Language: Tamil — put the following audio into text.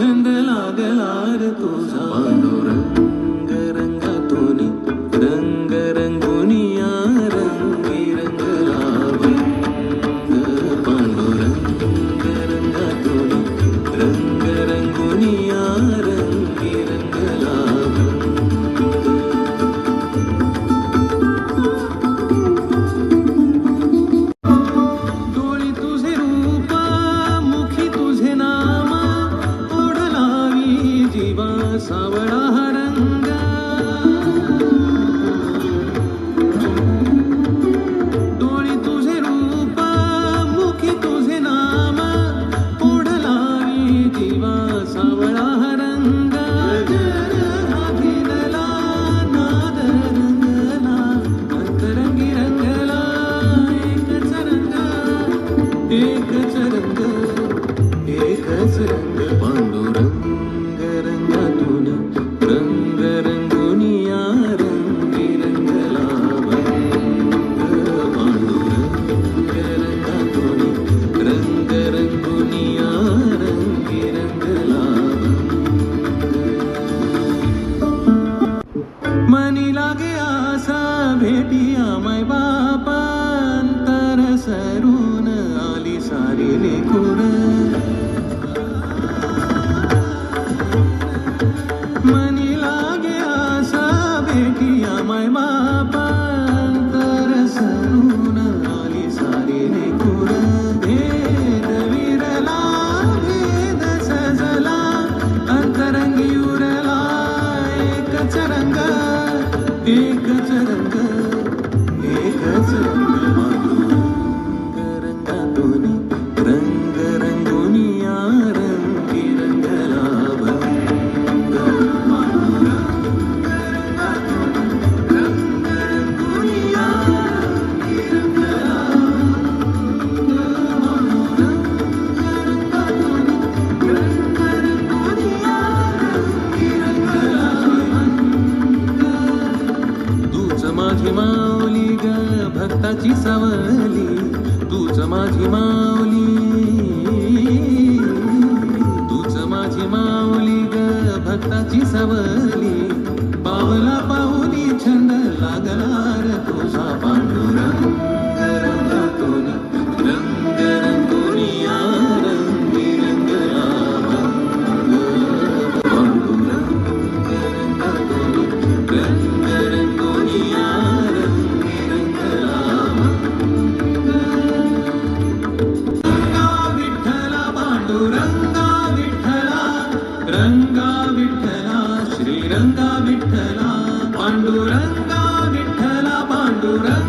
छंद लागला रे तुझा पांडुरंग रंगातून रंग रंगुनिया रंगी रंगला भंग पांडुरंग रंगातून रंग ஏக சரங்க ஏக சரங்க. பாண்டுரங்க ரங்காதுன ரங்க ரங்குனியா ரங்க ரங்கலாபங்க பாண்டுரங்க ரங்காதுன ரங்க ரங்குனியா ரங்க ரங்கலாபங்க மணி લાગે આશા ભેટી സാരിയിലേക്കൂടെ माझी माऊली ग भक्ताची सावली. तूच माझी माऊली ஸ்ரீரங்கா விட்டலா பாண்டுரங்கா விட்டலா பாண்டுரங்கா